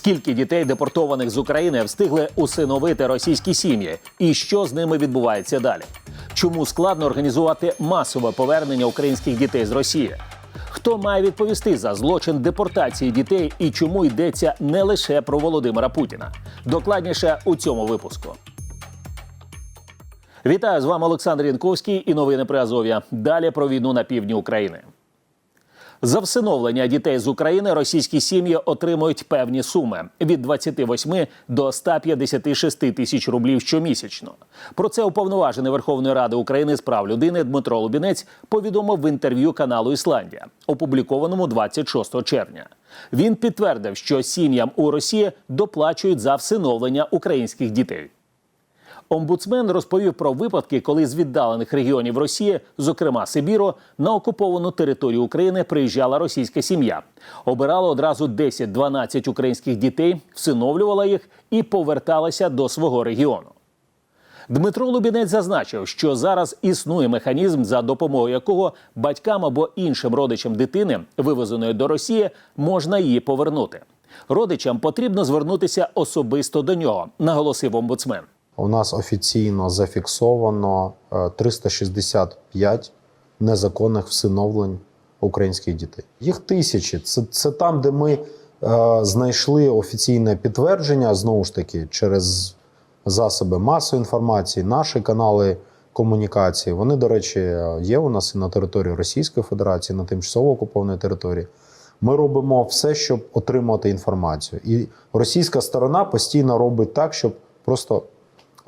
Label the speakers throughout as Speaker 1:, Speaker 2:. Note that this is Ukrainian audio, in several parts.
Speaker 1: Скільки дітей, депортованих з України, встигли усиновити російські сім'ї, і що з ними відбувається далі? Чому складно організувати масове повернення українських дітей з Росії? Хто має відповісти за злочин депортації дітей і чому йдеться не лише про Володимира Путіна? Докладніше у цьому випуску. Вітаю з вами Олександр Янковський і новини при Азов'я. Далі про війну на півдні України. За всиновлення дітей з України російські сім'ї отримують певні суми від 28 до 156 тисяч рублів щомісячно. Про це уповноважений Верховної Ради України з прав людини Дмитро Лубінець повідомив в інтерв'ю каналу Ісландія, опублікованому 26 червня. Він підтвердив, що сім'ям у Росії доплачують за всиновлення українських дітей. Омбудсмен розповів про випадки, коли з віддалених регіонів Росії, зокрема Сибіру, на окуповану територію України приїжджала російська сім'я. Обирала одразу 10-12 українських дітей, всиновлювала їх і поверталася до свого регіону. Дмитро Лубінець зазначив, що зараз існує механізм, за допомогою якого батькам або іншим родичам дитини, вивезеної до Росії, можна її повернути. Родичам потрібно звернутися особисто до нього, наголосив омбудсмен.
Speaker 2: У нас офіційно зафіксовано е, 365 незаконних всиновлень українських дітей. Їх тисячі. Це, це там, де ми е, знайшли офіційне підтвердження, знову ж таки, через засоби масової інформації, наші канали комунікації. Вони, до речі, є у нас і на території Російської Федерації, на тимчасово окупованій території. Ми робимо все, щоб отримати інформацію. І російська сторона постійно робить так, щоб просто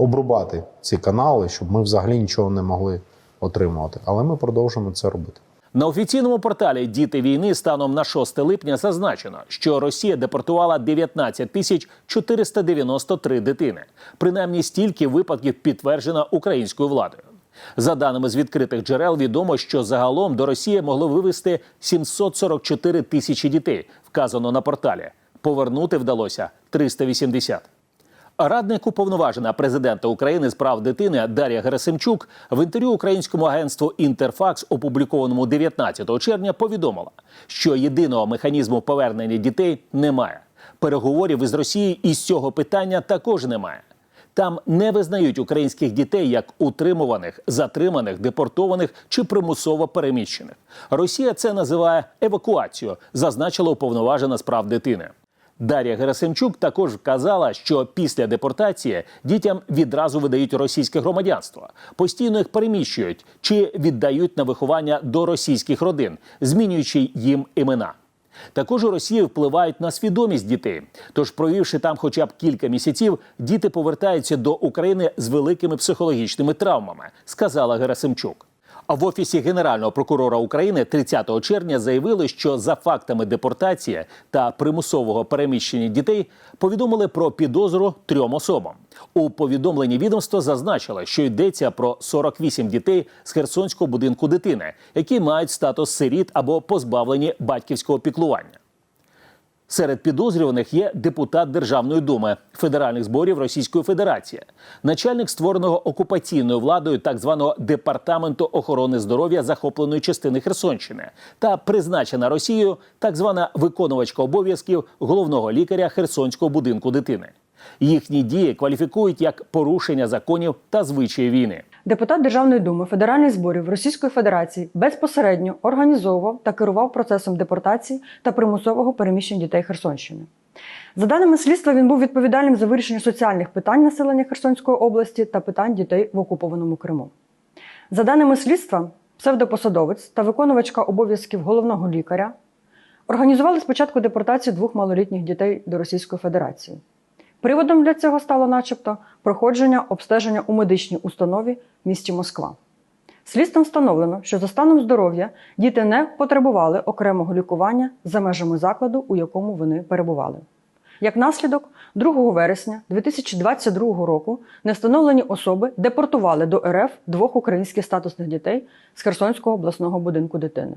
Speaker 2: обрубати ці канали, щоб ми взагалі нічого не могли отримувати. Але ми продовжуємо це робити.
Speaker 1: На офіційному порталі Діти війни станом на 6 липня зазначено, що Росія депортувала 19 тисяч 493 дитини. Принаймні стільки випадків підтверджено українською владою. За даними з відкритих джерел, відомо, що загалом до Росії могло вивезти 744 тисячі дітей, вказано на порталі. Повернути вдалося 380. Радник уповноважена президента України з прав дитини Дар'я Герасимчук в інтерв'ю українському агентству Інтерфакс, опублікованому 19 червня, повідомила, що єдиного механізму повернення дітей немає. Переговорів із Росією із цього питання також немає. Там не визнають українських дітей як утримуваних, затриманих, депортованих чи примусово переміщених. Росія це називає евакуацією, зазначила уповноважена з прав дитини. Дар'я Герасимчук також вказала, що після депортації дітям відразу видають російське громадянство, постійно їх переміщують чи віддають на виховання до російських родин, змінюючи їм імена. Також у Росії впливають на свідомість дітей. Тож, провівши там хоча б кілька місяців, діти повертаються до України з великими психологічними травмами, сказала Герасимчук. В офісі генерального прокурора України 30 червня заявили, що за фактами депортації та примусового переміщення дітей повідомили про підозру трьом особам. У повідомленні відомства зазначили, що йдеться про 48 дітей з Херсонського будинку дитини, які мають статус сиріт або позбавлені батьківського піклування. Серед підозрюваних є депутат Державної думи федеральних зборів Російської Федерації, начальник створеного окупаційною владою так званого департаменту охорони здоров'я захопленої частини Херсонщини та призначена Росією так звана виконувачка обов'язків головного лікаря Херсонського будинку дитини. Їхні дії кваліфікують як порушення законів та звичаї війни.
Speaker 3: Депутат Державної думи федеральних зборів Російської Федерації безпосередньо організовував та керував процесом депортації та примусового переміщення дітей Херсонщини. За даними слідства, він був відповідальним за вирішення соціальних питань населення Херсонської області та питань дітей в окупованому Криму. За даними слідства, псевдопосадовець та виконувачка обов'язків головного лікаря організували спочатку депортацію двох малолітніх дітей до Російської Федерації. Приводом для цього стало, начебто, проходження обстеження у медичній установі в місті Москва. Слідством встановлено, що за станом здоров'я діти не потребували окремого лікування за межами закладу, у якому вони перебували. Як наслідок, 2 вересня 2022 року невстановлені особи депортували до РФ двох українських статусних дітей з Херсонського обласного будинку дитини.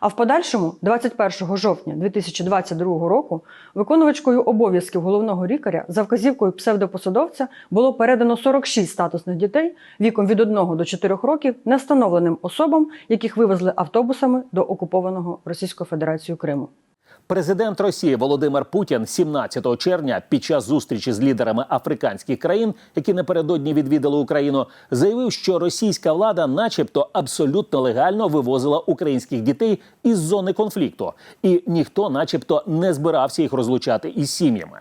Speaker 3: А в подальшому, 21 жовтня 2022 року, виконувачкою обов'язків головного лікаря за вказівкою псевдопосадовця було передано 46 статусних дітей віком від 1 до 4 років невстановленим особам, яких вивезли автобусами до окупованого Російською Федерацією Криму.
Speaker 1: Президент Росії Володимир Путін 17 червня під час зустрічі з лідерами африканських країн, які напередодні відвідали Україну, заявив, що російська влада, начебто, абсолютно легально вивозила українських дітей із зони конфлікту, і ніхто, начебто, не збирався їх розлучати із сім'ями.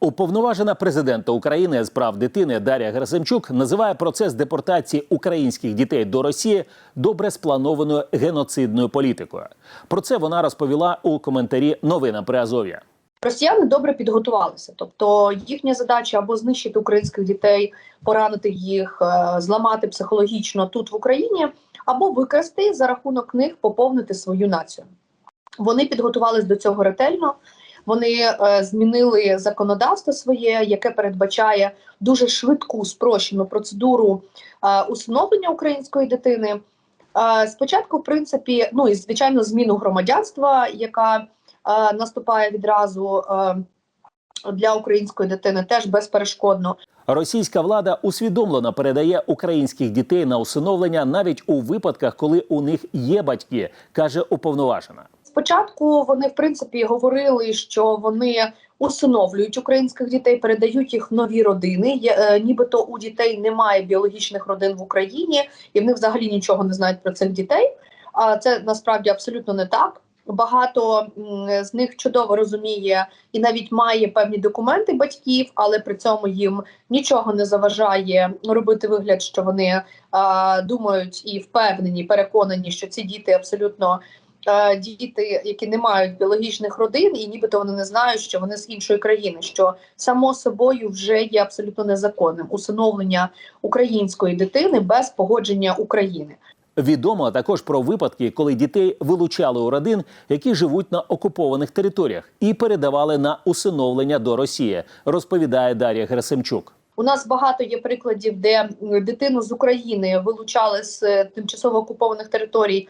Speaker 1: Уповноважена президента України з прав дитини Дар'я Герасимчук називає процес депортації українських дітей до Росії добре спланованою геноцидною політикою. Про це вона розповіла у коментарі новинам при Азов'я.
Speaker 4: Росіяни добре підготувалися, тобто їхня задача або знищити українських дітей, поранити їх, е, зламати психологічно тут в Україні, або викрасти за рахунок них поповнити свою націю. Вони підготувались до цього ретельно. Вони е, змінили законодавство своє, яке передбачає дуже швидку спрощену процедуру е, усиновлення української дитини. Е, спочатку, в принципі, ну і звичайно, зміну громадянства, яка наступає відразу для української дитини, теж безперешкодно.
Speaker 1: Російська влада усвідомлено передає українських дітей на усиновлення навіть у випадках, коли у них є батьки, каже уповноважена.
Speaker 4: Спочатку вони в принципі говорили, що вони усиновлюють українських дітей, передають їх в нові родини. Е, нібито у дітей немає біологічних родин в Україні, і вони взагалі нічого не знають про цих дітей. А це насправді абсолютно не так. Багато з них чудово розуміє і навіть має певні документи батьків, але при цьому їм нічого не заважає робити вигляд, що вони а, думають і впевнені, переконані, що ці діти абсолютно діти, які не мають біологічних родин, і нібито вони не знають, що вони з іншої країни, що само собою вже є абсолютно незаконним усиновлення української дитини без погодження України.
Speaker 1: Відомо також про випадки, коли дітей вилучали у родин, які живуть на окупованих територіях, і передавали на усиновлення до Росії, розповідає Дар'я Герасимчук.
Speaker 4: У нас багато є прикладів, де дитину з України вилучали з е, тимчасово окупованих територій.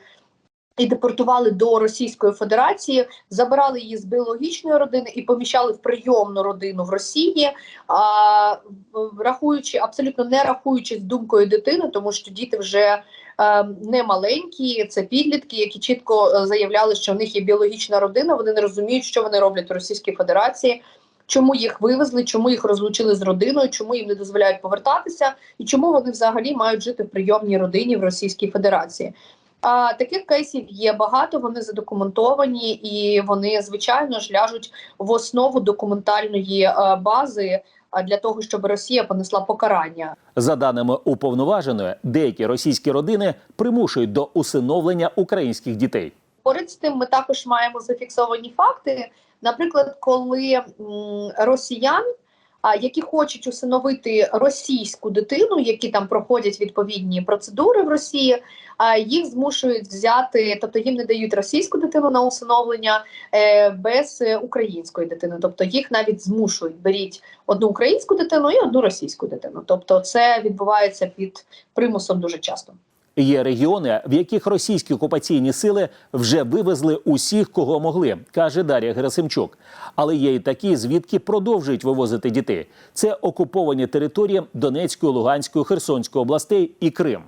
Speaker 4: І депортували до Російської Федерації, забирали її з біологічної родини і поміщали в прийомну родину в Росії, а рахуючи абсолютно не рахуючись думкою дитини, тому що діти вже е, не маленькі, це підлітки, які чітко е, заявляли, що в них є біологічна родина. Вони не розуміють, що вони роблять в Російській Федерації чому їх вивезли, чому їх розлучили з родиною, чому їм не дозволяють повертатися, і чому вони взагалі мають жити в прийомній родині в Російській Федерації. А таких кейсів є багато. Вони задокументовані і вони звичайно ж ляжуть в основу документальної е, бази для того, щоб Росія понесла покарання.
Speaker 1: За даними уповноваженої, деякі російські родини примушують до усиновлення українських дітей.
Speaker 4: Поряд з тим, ми також маємо зафіксовані факти. Наприклад, коли м, росіян, які хочуть усиновити російську дитину, які там проходять відповідні процедури в Росії, а їх змушують взяти, тобто їм не дають російську дитину на усиновлення е, без е, української дитини. Тобто їх навіть змушують беріть одну українську дитину і одну російську дитину. Тобто, це відбувається під примусом дуже часто.
Speaker 1: Є регіони, в яких російські окупаційні сили вже вивезли усіх, кого могли, каже Дар'я Герасимчук. Але є й такі, звідки продовжують вивозити дітей. Це окуповані території Донецької, Луганської, Херсонської областей і Крим.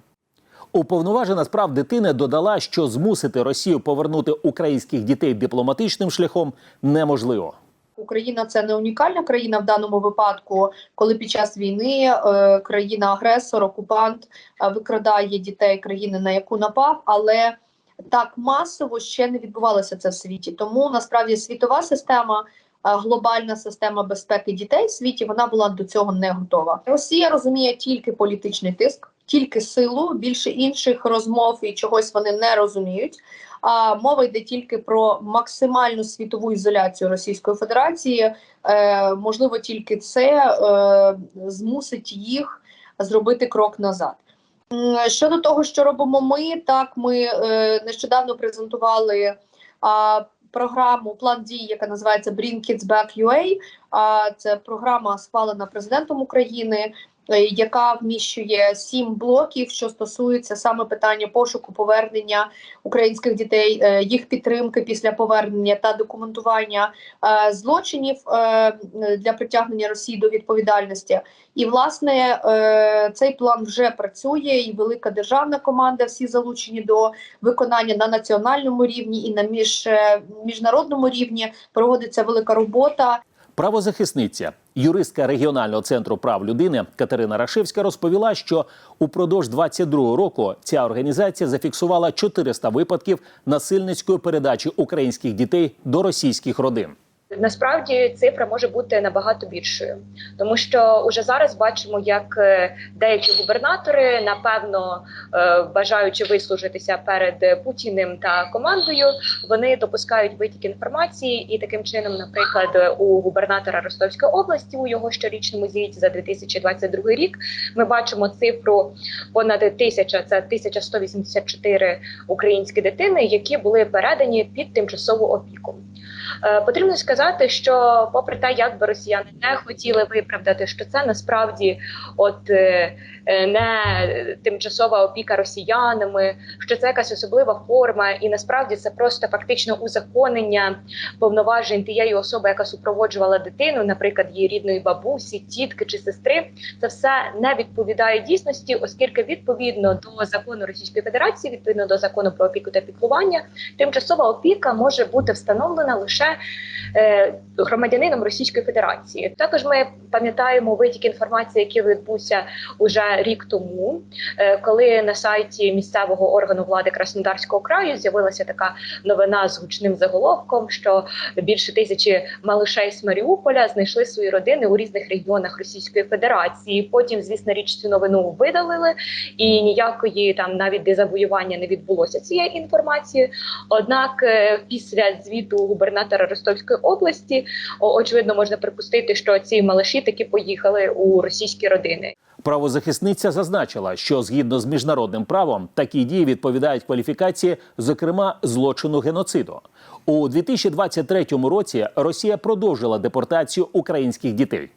Speaker 1: Уповноважена з прав дитини додала, що змусити Росію повернути українських дітей дипломатичним шляхом неможливо.
Speaker 4: Україна це не унікальна країна в даному випадку, коли під час війни е, країна-агресор, окупант е, викрадає дітей країни, на яку напав, але так масово ще не відбувалося це в світі. Тому насправді світова система. е, Глобальна система безпеки дітей в світі вона була до цього не готова. Росія розуміє тільки політичний тиск, тільки силу. Більше інших розмов і чогось вони не розуміють. А мова йде тільки про максимальну світову ізоляцію Російської Федерації. Е, можливо, тільки це е, змусить їх зробити крок назад. Щодо того, що робимо ми, так ми е, нещодавно презентували а, програму план дій, яка називається Bring Kids Back UA. А це програма схвалена президентом України. Е, Яка вміщує сім блоків, що стосується саме питання пошуку повернення українських дітей, е, їх підтримки після повернення та документування е, злочинів для притягнення Росії до відповідальності. І власне цей план вже працює, і велика державна команда всі залучені до виконання на національному рівні і на між, міжнародному рівні. Проводиться велика робота.
Speaker 1: Правозахисниця, юристка регіонального центру прав людини Катерина Рашевська розповіла, що упродовж 22 року ця організація зафіксувала 400 випадків насильницької передачі українських дітей до російських родин.
Speaker 5: Насправді цифра може бути набагато більшою, тому що уже зараз бачимо, як е, деякі губернатори, напевно, е, бажаючи вислужитися перед Путіним та командою, вони допускають витік інформації, і таким чином, наприклад, у губернатора Ростовської області у його щорічному звіті за 2022 рік ми бачимо цифру понад тисяча, це 1184 українські дитини, які були передані під тимчасову опіку. Е, Потрібно сказати, що, попри те, як би росіяни не хотіли виправдати, що це насправді от е, е, не тимчасова опіка росіянами, що це якась особлива форма, і насправді це просто фактично узаконення повноважень тієї особи, яка супроводжувала дитину, наприклад, її рідної бабусі, тітки чи сестри. Це все не відповідає дійсності, оскільки відповідно до закону Російської Федерації, відповідно до закону про опіку та піклування, тимчасова опіка може бути встановлена лише е, громадянином Російської Федерації. Також ми пам'ятаємо витік інформації, який відбувся уже рік тому, е, коли на сайті місцевого органу влади Краснодарського краю з'явилася така новина з гучним заголовком, що більше тисячі малишей з Маріуполя знайшли свої родини у різних регіонах Російської Федерації. Потім, звісно, річ цю новину видалили, і ніякої там навіть дезавоювання не відбулося цієї інформації. Однак, е, після звіту губернатора Ростовської області, очевидно, можна припустити, що ці малаші таки поїхали у російські родини.
Speaker 1: Правозахисниця зазначила, що згідно з міжнародним правом такі дії відповідають кваліфікації, зокрема злочину геноциду. У 2023 році Росія продовжила депортацію українських дітей.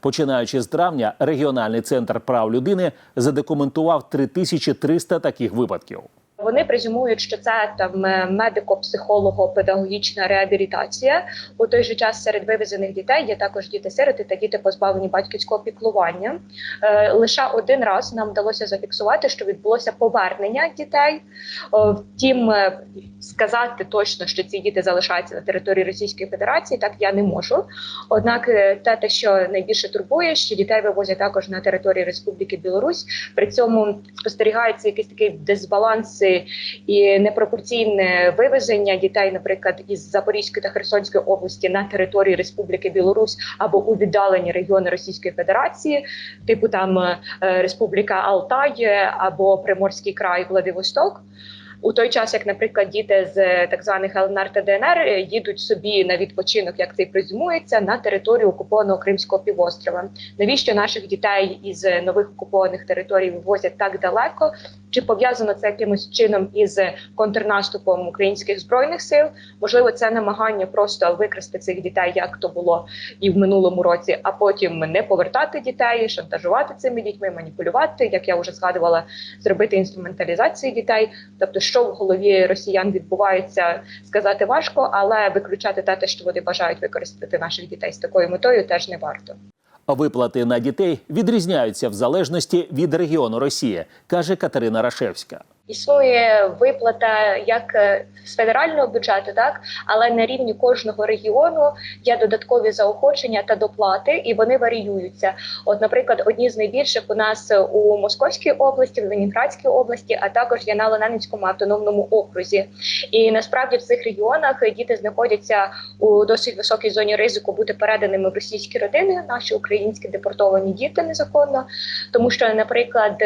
Speaker 1: Починаючи з травня, регіональний центр прав людини задокументував 3300 таких випадків.
Speaker 5: Вони презюмують, що це там е, медико-психолого-педагогічна реабілітація. У той же час серед вивезених дітей є також діти-сироти та діти позбавлені батьківського піклування. Е, Лише один раз нам вдалося зафіксувати, що відбулося повернення дітей. О, Втім, е, сказати точно, що ці діти залишаються на території Російської Федерації, так я не можу. Однак, е, те, те, що найбільше турбує, що дітей вивозять також на території Республіки Білорусь. При цьому спостерігається якийсь такий дисбаланс і непропорційне вивезення дітей, наприклад, із Запорізької та Херсонської області на території Республіки Білорусь або у віддалені регіони Російської Федерації, типу там е, Республіка Алтай або Приморський край Владивосток. У той час, як, наприклад, діти з так званих ЛНР та ДНР е, їдуть собі на відпочинок, як це і презюмується, на територію окупованого Кримського півострова. Навіщо наших дітей із нових окупованих територій вивозять так далеко? Чи пов'язано це якимось чином із контрнаступом українських збройних сил? Можливо, це намагання просто викрасти цих дітей, як то було і в минулому році, а потім не повертати дітей, шантажувати цими дітьми, маніпулювати, як я вже згадувала, зробити інструменталізацію дітей. Тобто, що в голові росіян відбувається, сказати важко, але виключати те, що вони бажають використати наших дітей з такою метою, теж не варто.
Speaker 1: Виплати на дітей відрізняються в залежності від регіону Росії, каже Катерина Рашевська.
Speaker 5: Існує виплата як е, з федерального бюджету, так але на рівні кожного регіону є додаткові заохочення та доплати, і вони варіюються. От, наприклад, одні з найбільших у нас у Московській області, в Ленінградській області, а також є на Ленінському автономному окрузі. І насправді в цих регіонах діти знаходяться у досить високій зоні ризику бути переданими в російські родини, наші українські депортовані діти незаконно, тому що, наприклад.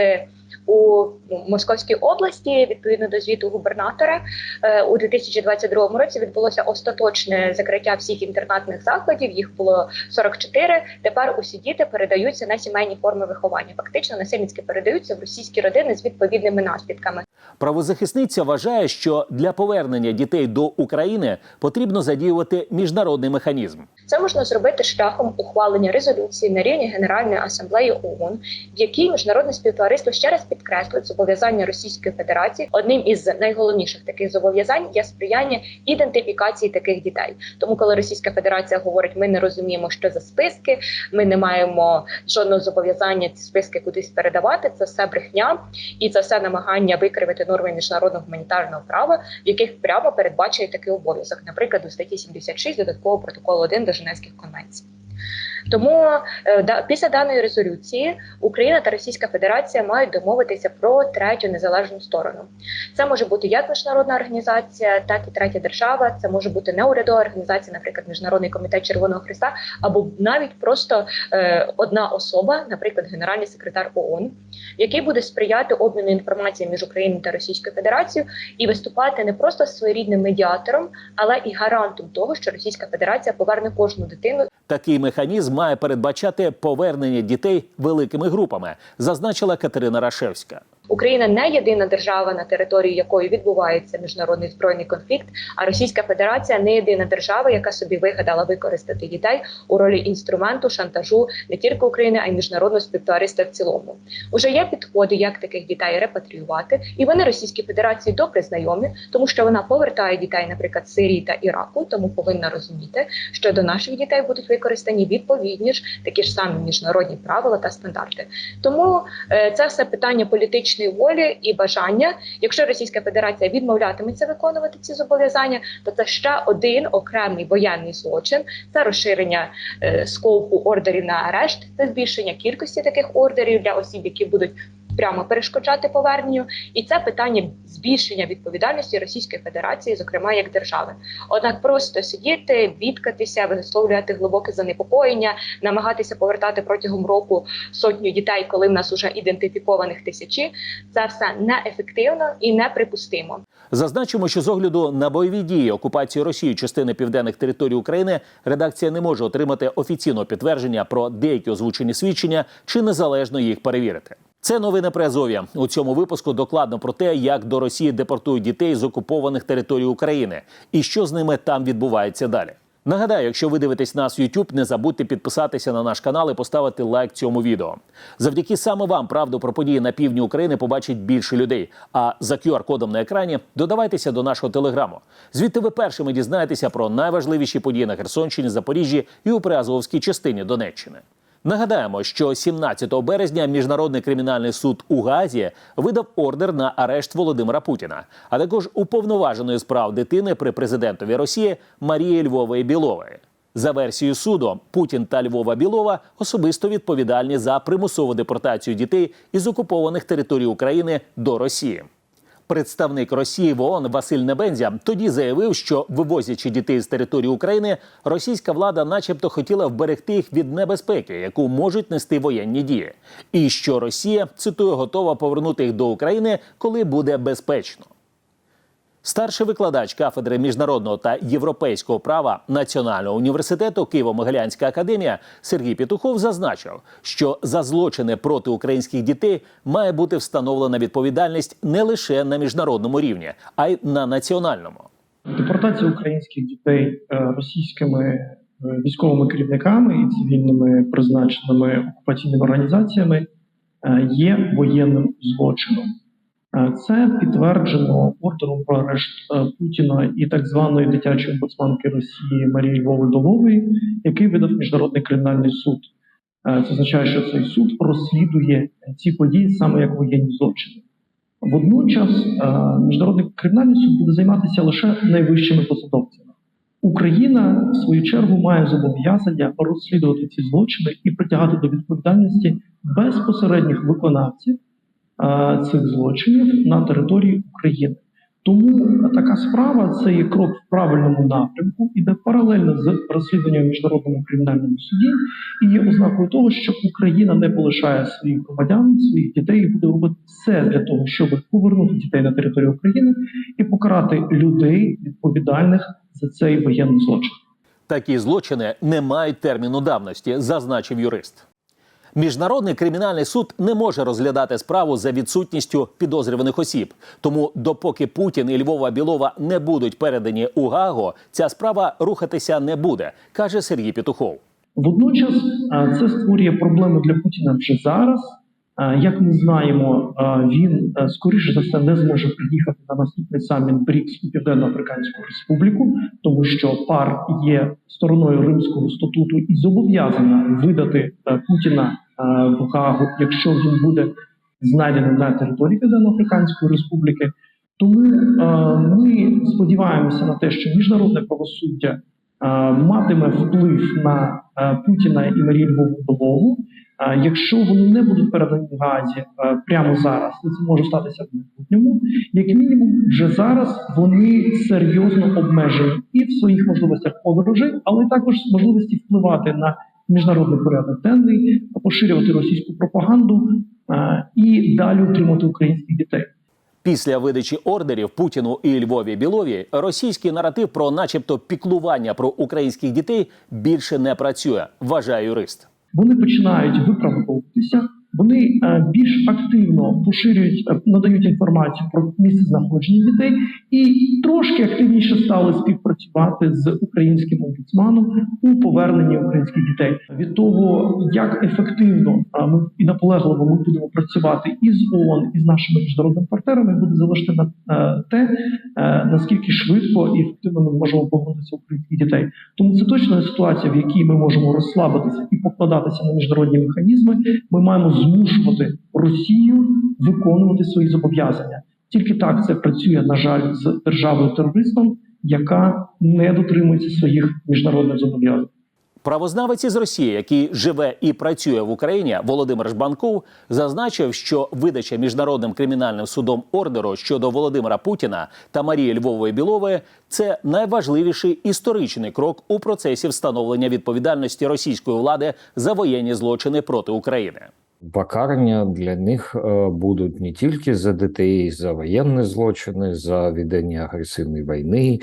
Speaker 5: У Московській області, відповідно до звіту губернатора, е, у 2022 році відбулося остаточне закриття всіх інтернатних закладів. Їх було 44. Тепер усі діти передаються на сімейні форми виховання. Фактично насильницьки передаються в російські родини з відповідними наслідками.
Speaker 1: Правозахисниця вважає, що для повернення дітей до України потрібно задіювати міжнародний механізм.
Speaker 5: Це можна зробити шляхом ухвалення резолюції на рівні Генеральної асамблеї ООН, в якій міжнародне співтовариство ще раз підкреслить зобов'язання Російської Федерації. Одним із найголовніших таких зобов'язань є сприяння ідентифікації таких дітей. Тому, коли Російська Федерація говорить, ми не розуміємо, що за списки, ми не маємо жодного зобов'язання ці списки кудись передавати. Це все брехня, і це все намагання викривити норми міжнародного гуманітарного права, в яких прямо передбачає такий обов'язок, наприклад, у статті 76 додаткового протоколу 1 до Женевських конвенцій. Тому е, після даної резолюції Україна та Російська Федерація мають домовитися про третю незалежну сторону. Це може бути як міжнародна організація, так і третя держава. Це може бути неурядова організація, наприклад, Міжнародний комітет Червоного Христа, або навіть просто е, одна особа, наприклад, генеральний секретар ООН, який буде сприяти обміну інформацією між Україною та Російською Федерацією і виступати не просто своєрідним медіатором, але і гарантом того, що Російська Федерація поверне кожну дитину
Speaker 1: Такий механізм має передбачати повернення дітей великими групами, зазначила Катерина Рашевська.
Speaker 5: Україна не єдина держава, на території якої відбувається міжнародний збройний конфлікт. А Російська Федерація не єдина держава, яка собі вигадала використати дітей у ролі інструменту шантажу не тільки України, а й міжнародного співтовариства в цілому. Уже є підходи, як таких дітей репатріювати, і вони Російській Федерації добре знайомі, тому що вона повертає дітей, наприклад, з Сирії та Іраку, тому повинна розуміти, що до наших дітей будуть використані відповідні ж такі ж самі міжнародні правила та стандарти. Тому е, це все питання політичної волі і бажання. Якщо Російська Федерація відмовлятиметься виконувати ці зобов'язання, то це ще один окремий воєнний злочин. Це розширення е, скопу ордерів на арешт, це збільшення кількості таких ордерів для осіб, які будуть. Прямо перешкоджати поверненню, і це питання збільшення відповідальності Російської Федерації, зокрема як держави. Однак просто сидіти, бідкатися, висловлювати глибоке занепокоєння, намагатися повертати протягом року сотню дітей, коли в нас уже ідентифікованих тисячі, це все неефективно і неприпустимо.
Speaker 1: Зазначимо, що з огляду на бойові дії окупації Росії частини південних територій України редакція не може отримати офіційного підтвердження про деякі озвучені свідчення чи незалежно їх перевірити. Це новини при Азов'я. У цьому випуску докладно про те, як до Росії депортують дітей з окупованих територій України і що з ними там відбувається далі. Нагадаю, якщо ви дивитесь нас в YouTube, не забудьте підписатися на наш канал і поставити лайк цьому відео. Завдяки саме вам правду про події на півдні України побачить більше людей. А за QR-кодом на екрані додавайтеся до нашого телеграму. Звідти ви першими дізнаєтеся про найважливіші події на Херсонщині, Запоріжжі і у Приазовській частині Донеччини. Нагадаємо, що 17 березня міжнародний кримінальний суд у Газі видав ордер на арешт Володимира Путіна, а також уповноваженої з прав дитини при президентові Росії Марії Львової Білової. За версією суду, Путін та Львова Білова особисто відповідальні за примусову депортацію дітей із окупованих територій України до Росії. Представник Росії в ООН Василь Небензя тоді заявив, що вивозячи дітей з території України, російська влада, начебто, хотіла вберегти їх від небезпеки, яку можуть нести воєнні дії, і що Росія цитую готова повернути їх до України, коли буде безпечно. Старший викладач кафедри міжнародного та європейського права Національного університету Києво-Могилянська академія Сергій Петухов зазначив, що за злочини проти українських дітей має бути встановлена відповідальність не лише на міжнародному рівні, а й на національному.
Speaker 6: Депортація українських дітей е, російськими е, військовими керівниками і цивільними призначеними окупаційними організаціями е, є воєнним злочином. Це підтверджено ордером про арешт е, Путіна і так званої дитячої омбудсманки Росії Марії Львови Долової, який видав міжнародний кримінальний суд. Е, Це означає, що цей суд розслідує ці події саме як воєнні злочини. Водночас е, міжнародний кримінальний суд буде займатися лише найвищими посадовцями. Україна, в свою чергу, має зобов'язання розслідувати ці злочини і притягати до відповідальності безпосередніх виконавців цих злочинів на території України. Тому така справа це є крок в правильному напрямку, іде паралельно з розслідуванням в міжнародному кримінальному суді і є ознакою того, що Україна не полишає своїх громадян, своїх дітей і буде робити все для того, щоб повернути дітей на територію України і покарати людей відповідальних за цей воєнний злочин.
Speaker 1: Такі злочини не мають терміну давності, зазначив юрист. Міжнародний кримінальний суд не може розглядати справу за відсутністю підозрюваних осіб. Тому, допоки Путін і Львова Білова не будуть передані у ГАГО, ця справа рухатися не буде, каже Сергій Петухов.
Speaker 6: Водночас е, це створює проблеми для Путіна вже зараз. Е, Як ми знаємо, е, він е, скоріше за все не зможе приїхати на наступний саміт БРІКС у Південно-Африканську Республіку, тому що пар є стороною Римського статуту і зобов'язана видати Путіна в Гаагу, якщо він буде знайдений на території Південно-Африканської Республіки. Тому ми сподіваємося на те, що міжнародне правосуддя матиме вплив на е, Путіна і Марію Львову Е, Якщо вони не будуть передані Газі е, прямо зараз, це може статися в майбутньому. Як мінімум, вже зараз вони серйозно обмежені і в своїх можливостях подорожей, але також можливості впливати на міжнародний порядок денний, поширювати російську пропаганду е, і далі утримати українських дітей.
Speaker 1: Після видачі ордерів Путіну і Львові Білові російський наратив про, начебто, піклування про українських дітей більше не працює, вважає юрист.
Speaker 6: вони починають виправдовуватися, вони е, більш активно поширюють, е, надають інформацію про місце знаходження дітей і трошки активніше стали співпрацювати з українським омбудсманом у поверненні українських дітей. Від того, як ефективно е, ми і наполегливо ми будемо працювати із ООН, і з нашими міжнародними партнерами, буде залежати на те, наскільки швидко і ефективно ми можемо повернутися українських дітей. Тому це точно ситуація, в якій ми можемо розслабитися і покладатися на міжнародні механізми. Ми маємо змушувати Росію виконувати свої зобов'язання. Тільки так це працює, на жаль, з державою терористом, яка не дотримується своїх міжнародних зобов'язань.
Speaker 1: Правознавець із Росії, який живе і працює в Україні, Володимир Жбанков, зазначив, що видача міжнародним кримінальним судом ордеру щодо Володимира Путіна та Марії Львової Білової це найважливіший історичний крок у процесі встановлення відповідальності російської влади за воєнні злочини проти України.
Speaker 7: Покарання для них е, будуть не тільки за дітей, за воєнні злочини, за ведення агресивної війни,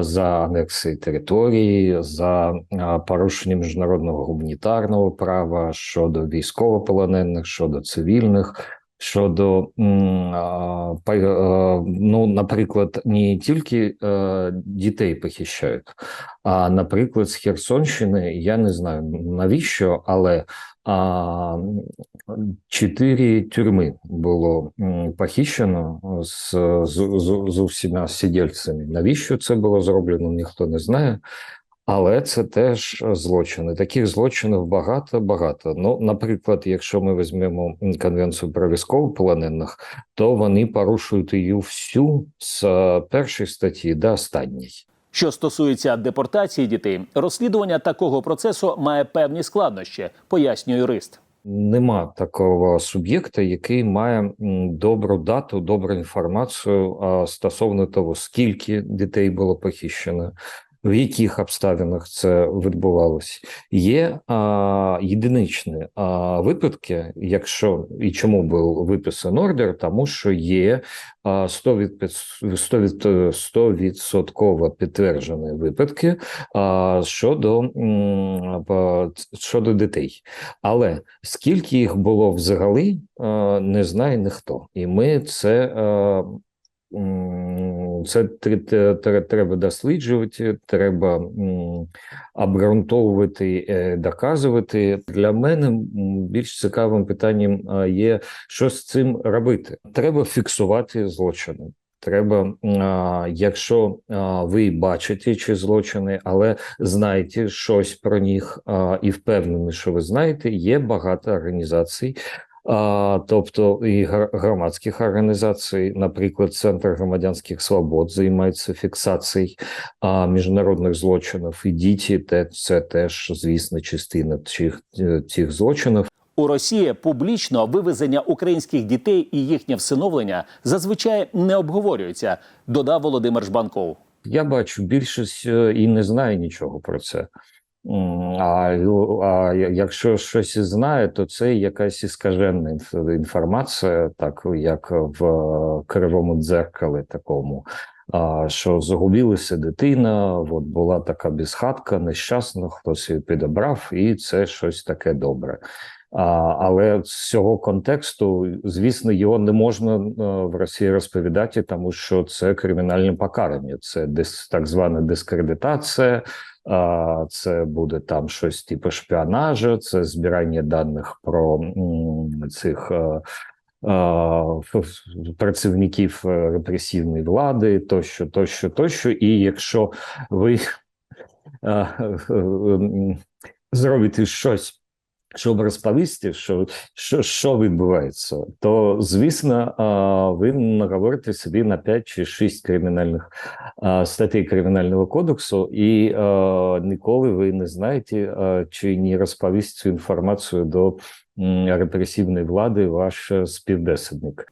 Speaker 7: за анексії території, за а, порушення міжнародного гуманітарного права щодо військовополонених, щодо цивільних. Щодо е, ну, наприклад, не тільки е, дітей похищають, а наприклад, з Херсонщини я не знаю навіщо, але чотири тюрми було похищено з, з, з, з усіма сидільцями. Навіщо це було зроблено, ніхто не знає. Але це теж злочини. Таких злочинів багато багато. Ну, наприклад, якщо ми візьмемо конвенцію про військовополонених, то вони порушують її всю з е, першої статті до останньої.
Speaker 1: Що стосується депортації дітей, розслідування такого процесу має певні складнощі, пояснює юрист.
Speaker 7: Нема такого суб'єкта, який має добру дату, добру інформацію стосовно того, скільки дітей було похищено, в яких обставинах це відбувалося. Є а, єдиничні а, випадки, якщо і чому був виписаний ордер, тому що є а, 100%, від, 100%, 100% підтверджені випадки а, щодо, щодо дітей. Але скільки їх було взагалі, не знає ніхто. І ми це, е, це тре- тре- тре- треба досліджувати, треба обґрунтовувати, е, доказувати. Для мене більш цікавим питанням є, що з цим робити. Треба фіксувати злочини. Треба, якщо ви бачите ці злочини, але знаєте щось про них і впевнені, що ви знаєте, є багато організацій, тобто і громадських організацій, наприклад, Центр громадянських свобод займається фіксацією а, міжнародних злочинів. І діти те це теж, звісно, частина цих, е, цих злочинів.
Speaker 1: У Росії публічно вивезення українських дітей і їхнє всиновлення зазвичай не обговорюється, додав Володимир Жбанков.
Speaker 7: Я бачу більшість е, і не знає нічого про це. А, а якщо щось знає, то це якась іскажена інф- інформація, так як в е, кривому дзеркалі такому. А, що загубилася дитина, от була така безхатка, нещасна, хтось її підобрав, і це щось таке добре. А, але з цього контексту, звісно, його не можна е, в Росії розповідати, тому що це кримінальне покарання, це так звана дискредитація. Це буде там щось типу шпіонажа, це збирання даних про цих е, е, працівників е, репресивної влади, тощо, тощо, тощо. І якщо ви зробите щось. Щоб розповісти, що, що, що відбувається, то звісно, ви наговорите собі на 5 чи 6 кримінальних статей кримінального кодексу, і ніколи ви не знаєте, чи не розповість цю інформацію до репресивної влади ваш співбесідник.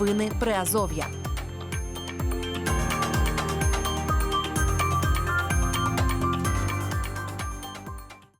Speaker 8: Новини Приазов'я.